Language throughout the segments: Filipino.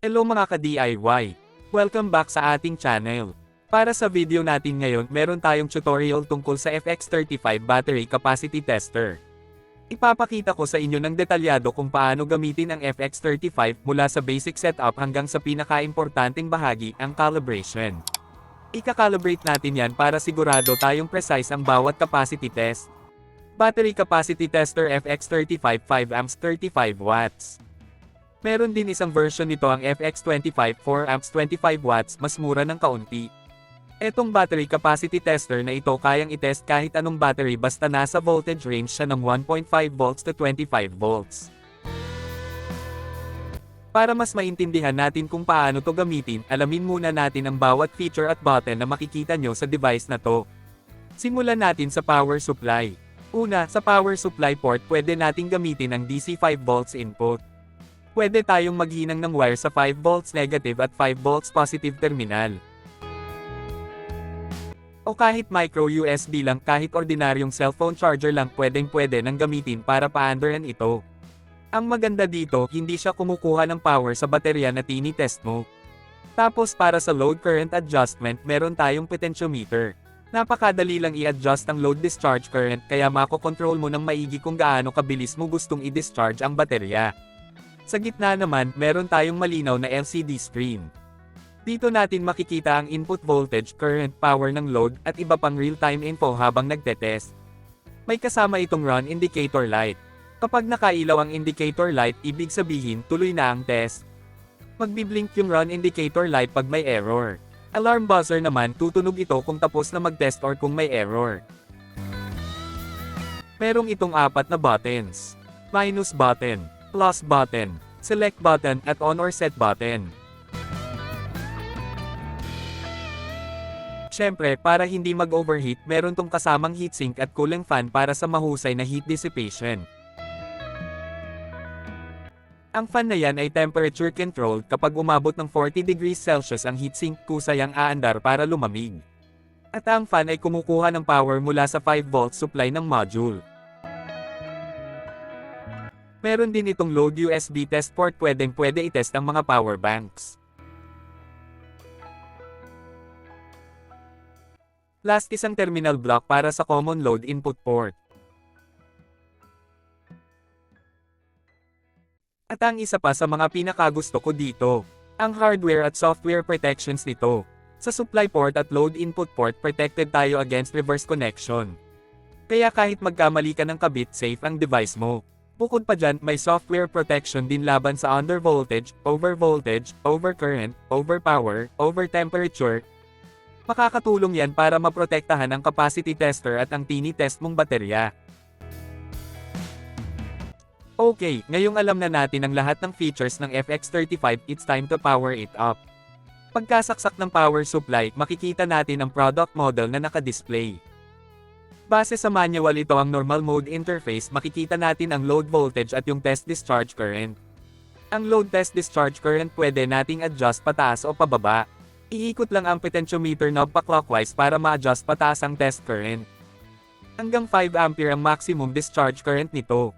Hello mga ka-DIY! Welcome back sa ating channel. Para sa video natin ngayon, meron tayong tutorial tungkol sa FX35 Battery Capacity Tester. Ipapakita ko sa inyo ng detalyado kung paano gamitin ang FX35 mula sa basic setup hanggang sa pinaka-importanting bahagi, ang calibration. Ika-calibrate natin yan para sigurado tayong precise ang bawat capacity test. Battery Capacity Tester FX35 5 amps 35 watts. Meron din isang version nito ang FX25 4 amps 25 watts mas mura ng kaunti. Etong battery capacity tester na ito kayang itest kahit anong battery basta nasa voltage range siya ng 1.5 volts to 25 volts. Para mas maintindihan natin kung paano to gamitin, alamin muna natin ang bawat feature at button na makikita nyo sa device na to. Simulan natin sa power supply. Una, sa power supply port pwede nating gamitin ang DC 5 volts input. Pwede tayong maghinang ng wire sa 5 volts negative at 5 volts positive terminal. O kahit micro USB lang kahit ordinaryong cellphone charger lang pwedeng pwede nang gamitin para paandaran ito. Ang maganda dito, hindi siya kumukuha ng power sa baterya na tinitest mo. Tapos para sa load current adjustment meron tayong potentiometer. Napakadali lang i-adjust ang load discharge current kaya makokontrol mo ng maigi kung gaano kabilis mo gustong i-discharge ang baterya. Sa gitna naman, meron tayong malinaw na LCD screen. Dito natin makikita ang input voltage, current, power ng load, at iba pang real-time info habang nagtetest. May kasama itong run indicator light. Kapag nakailaw ang indicator light, ibig sabihin tuloy na ang test. Magbiblink yung run indicator light pag may error. Alarm buzzer naman tutunog ito kung tapos na mag-test or kung may error. Merong itong apat na buttons. Minus button, plus button, select button at on or set button. Siyempre, para hindi mag-overheat, meron tong kasamang heatsink at cooling fan para sa mahusay na heat dissipation. Ang fan na yan ay temperature controlled kapag umabot ng 40 degrees Celsius ang heatsink kusay ang aandar para lumamig. At ang fan ay kumukuha ng power mula sa 5 volt supply ng module. Meron din itong load USB test port pwedeng pwede itest ang mga power banks. Last isang terminal block para sa common load input port. At ang isa pa sa mga pinakagusto ko dito, ang hardware at software protections nito. Sa supply port at load input port protected tayo against reverse connection. Kaya kahit magkamali ka ng kabit safe ang device mo. Bukod pa dyan, may software protection din laban sa under voltage, over voltage, over current, over power, over temperature. Makakatulong yan para maprotektahan ang capacity tester at ang tini-test mong baterya. Okay, ngayong alam na natin ang lahat ng features ng FX35, it's time to power it up. Pagkasaksak ng power supply, makikita natin ang product model na naka-display. Base sa manual ito ang normal mode interface, makikita natin ang load voltage at yung test discharge current. Ang load test discharge current pwede nating adjust pataas o pababa. Iikot lang ang potentiometer knob pa clockwise para ma-adjust pataas ang test current. Hanggang 5 ampere ang maximum discharge current nito.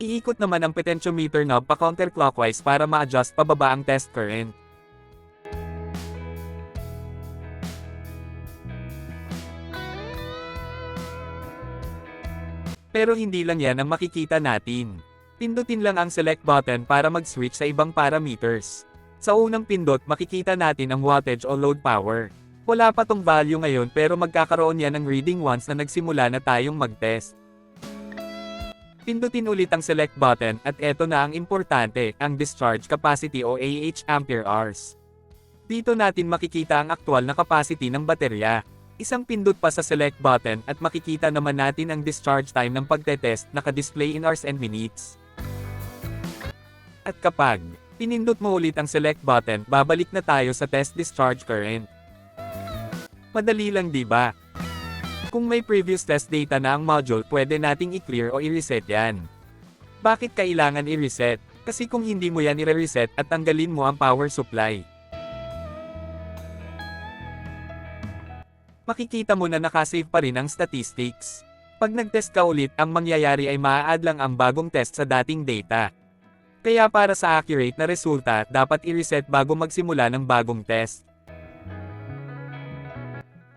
Iikot naman ang potentiometer knob pa counterclockwise para ma-adjust pababa ang test current. Pero hindi lang yan ang makikita natin. Pindutin lang ang select button para mag-switch sa ibang parameters. Sa unang pindot makikita natin ang wattage o load power. Wala pa tong value ngayon pero magkakaroon yan ng reading once na nagsimula na tayong mag-test. Pindutin ulit ang select button at eto na ang importante, ang discharge capacity o AH ampere hours. Dito natin makikita ang aktual na capacity ng baterya. Isang pindot pa sa select button at makikita naman natin ang discharge time ng pagtetest naka-display in hours and minutes. At kapag pinindot mo ulit ang select button, babalik na tayo sa test discharge current. Madali lang 'di ba? Kung may previous test data na ang module, pwede nating i-clear o i-reset yan. Bakit kailangan i-reset? Kasi kung hindi mo yan i-reset at tanggalin mo ang power supply. Makikita mo na nakasave pa rin ang statistics. Pag nag-test ka ulit, ang mangyayari ay maa-add lang ang bagong test sa dating data. Kaya para sa accurate na resulta, dapat i-reset bago magsimula ng bagong test.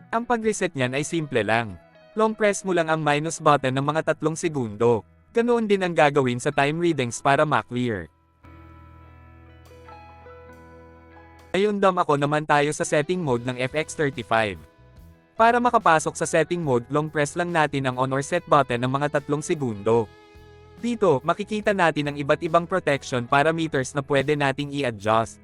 Ang pag-reset niyan ay simple lang. Long press mo lang ang minus button ng mga tatlong segundo. Ganoon din ang gagawin sa time readings para ma-clear. Ngayon dam ako naman tayo sa setting mode ng FX35. Para makapasok sa setting mode, long press lang natin ang on or set button ng mga tatlong segundo. Dito, makikita natin ang iba't ibang protection parameters na pwede nating i-adjust.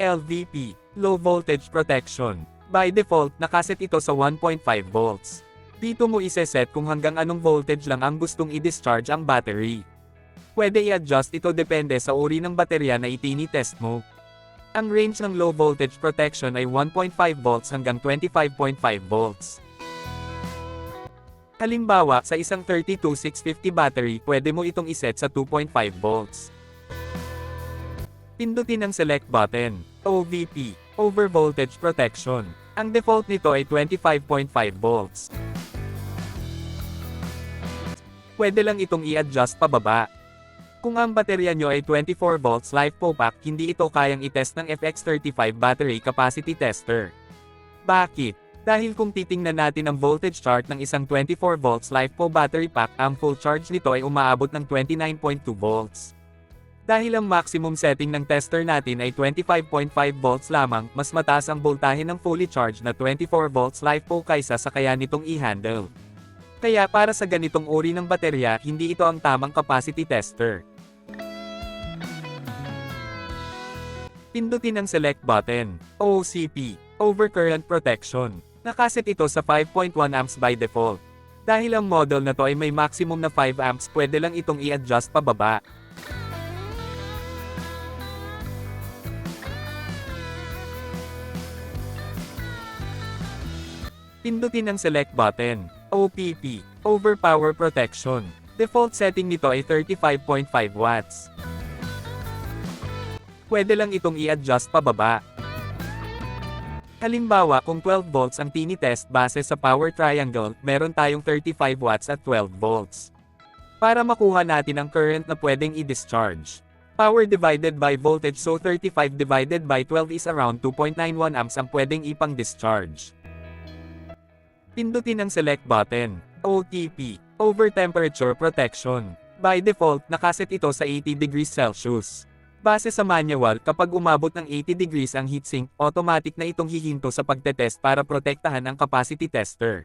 LVP, Low Voltage Protection. By default, nakaset ito sa 1.5 volts. Dito mo iseset kung hanggang anong voltage lang ang gustong i-discharge ang battery. Pwede i-adjust ito depende sa uri ng baterya na itinitest mo. Ang range ng low voltage protection ay 1.5 volts hanggang 25.5 volts. Halimbawa, sa isang 32650 battery, pwede mo itong iset sa 2.5 volts. Pindutin ang select button, OVP, Over Voltage Protection. Ang default nito ay 25.5 volts. Pwede lang itong i-adjust pababa. Kung ang baterya nyo ay 24 volts LiFePO pack, hindi ito kayang itest ng FX35 battery capacity tester. Bakit? Dahil kung titingnan natin ang voltage chart ng isang 24 volts LiFePO battery pack, ang full charge nito ay umaabot ng 29.2 volts. Dahil ang maximum setting ng tester natin ay 25.5 volts lamang, mas mataas ang voltahe ng fully charged na 24 volts LiFePO kaysa sa kaya nitong i-handle. Kaya para sa ganitong uri ng baterya, hindi ito ang tamang capacity tester. Pindutin ang select button, OCP, Overcurrent Protection. Nakaset ito sa 5.1 amps by default. Dahil ang model na to ay may maximum na 5 amps, pwede lang itong i-adjust pababa. Pindutin ang select button, OPP, Overpower Protection. Default setting nito ay 35.5 watts. Pwede lang itong i-adjust pababa. Halimbawa kung 12 volts ang tinitest base sa power triangle, meron tayong 35 watts at 12 volts. Para makuha natin ang current na pwedeng i-discharge. Power divided by voltage so 35 divided by 12 is around 2.91 amps ang pwedeng ipang discharge. Pindutin ang select button, OTP, Over Temperature Protection. By default, nakaset ito sa 80 degrees Celsius. Base sa manual, kapag umabot ng 80 degrees ang heatsink, automatic na itong hihinto sa pagtetest para protektahan ang capacity tester.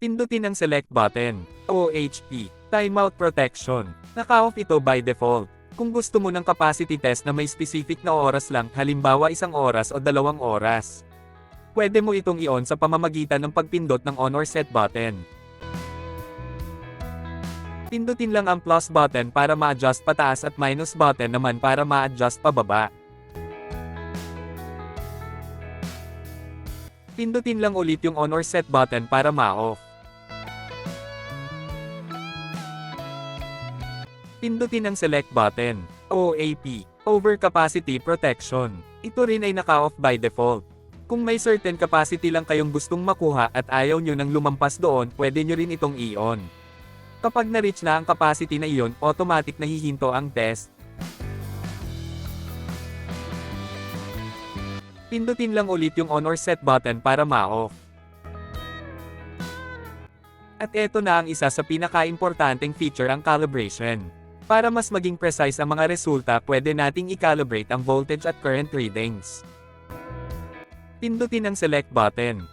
Pindutin ang select button, OHP, Timeout Protection. Naka-off ito by default. Kung gusto mo ng capacity test na may specific na oras lang, halimbawa isang oras o dalawang oras. Pwede mo itong i-on sa pamamagitan ng pagpindot ng on or set button. Pindutin lang ang plus button para ma-adjust pataas at minus button naman para ma-adjust pababa. Pindutin lang ulit yung on or set button para ma-off. Pindutin ang select button, OAP, Overcapacity Protection. Ito rin ay naka-off by default. Kung may certain capacity lang kayong gustong makuha at ayaw nyo nang lumampas doon, pwede nyo rin itong i-on. Kapag na-reach na ang capacity na iyon, automatic na hihinto ang test. Pindutin lang ulit yung on or set button para ma-off. At eto na ang isa sa pinaka-importanting feature ang calibration. Para mas maging precise ang mga resulta, pwede nating i-calibrate ang voltage at current readings. Pindutin ang select button.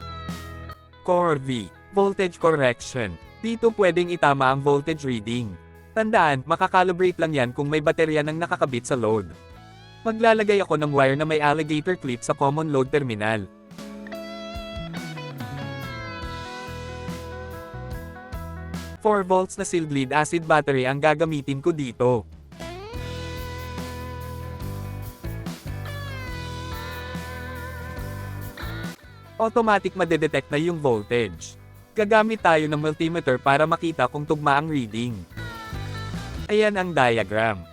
Core V, Voltage Correction. Dito pwedeng itama ang voltage reading. Tandaan, makakalibrate lang yan kung may baterya nang nakakabit sa load. Maglalagay ako ng wire na may alligator clip sa common load terminal. Four volts na silk lead acid battery ang gagamitin ko dito. automatic madedetect na yung voltage. Gagamit tayo ng multimeter para makita kung tugma ang reading. Ayan ang diagram.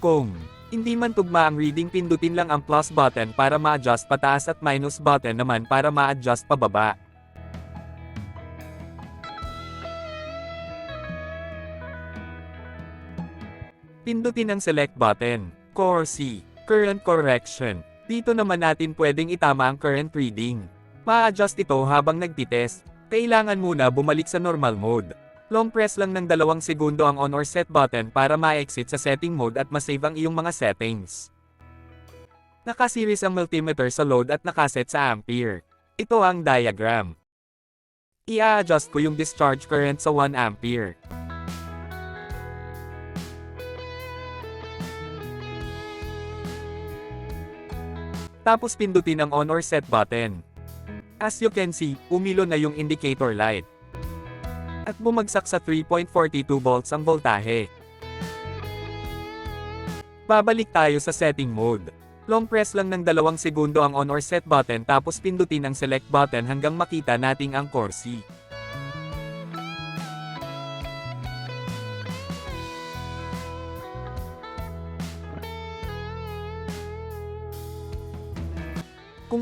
Kung Hindi man tugma ang reading pindutin lang ang plus button para ma-adjust pataas at minus button naman para ma-adjust pababa. Pindutin ang select button. Core C. Current correction. Dito naman natin pwedeng itama ang current reading. Ma-adjust ito habang nagtitest. Kailangan muna bumalik sa normal mode. Long press lang ng dalawang segundo ang on or set button para ma-exit sa setting mode at masave ang iyong mga settings. Nakaseries ang multimeter sa load at nakaset sa ampere. Ito ang diagram. I-adjust ko yung discharge current sa 1 ampere. Tapos pindutin ang on or set button. As you can see, umilo na yung indicator light. At bumagsak sa 3.42 volts ang voltahe. Babalik tayo sa setting mode. Long press lang ng dalawang segundo ang on or set button tapos pindutin ang select button hanggang makita nating ang core C.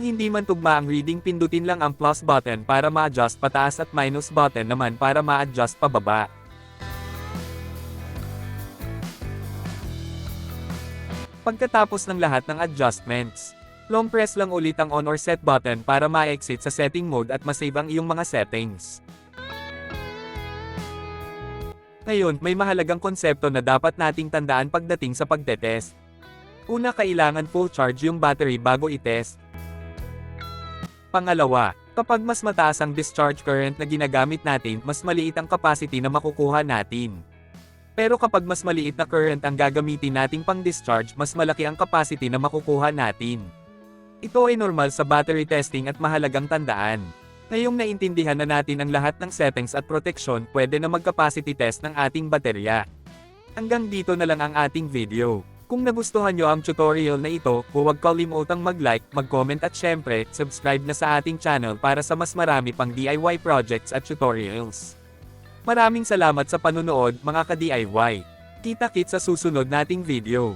hindi man tugma ang reading pindutin lang ang plus button para ma-adjust pataas at minus button naman para ma-adjust pababa. Pagkatapos ng lahat ng adjustments, long press lang ulit ang on or set button para ma-exit sa setting mode at masave ang iyong mga settings. Ngayon, may mahalagang konsepto na dapat nating tandaan pagdating sa pagtetest. Una kailangan full charge yung battery bago itest. Pangalawa, kapag mas mataas ang discharge current na ginagamit natin, mas maliit ang capacity na makukuha natin. Pero kapag mas maliit na current ang gagamitin nating pang-discharge, mas malaki ang capacity na makukuha natin. Ito ay normal sa battery testing at mahalagang tandaan. Ngayong naintindihan na natin ang lahat ng settings at proteksyon, pwede na mag-capacity test ng ating baterya. Hanggang dito na lang ang ating video. Kung nagustuhan nyo ang tutorial na ito, huwag kalimutang mag-like, mag-comment at syempre, subscribe na sa ating channel para sa mas marami pang DIY projects at tutorials. Maraming salamat sa panunood mga ka-DIY. Kita-kit sa susunod nating video.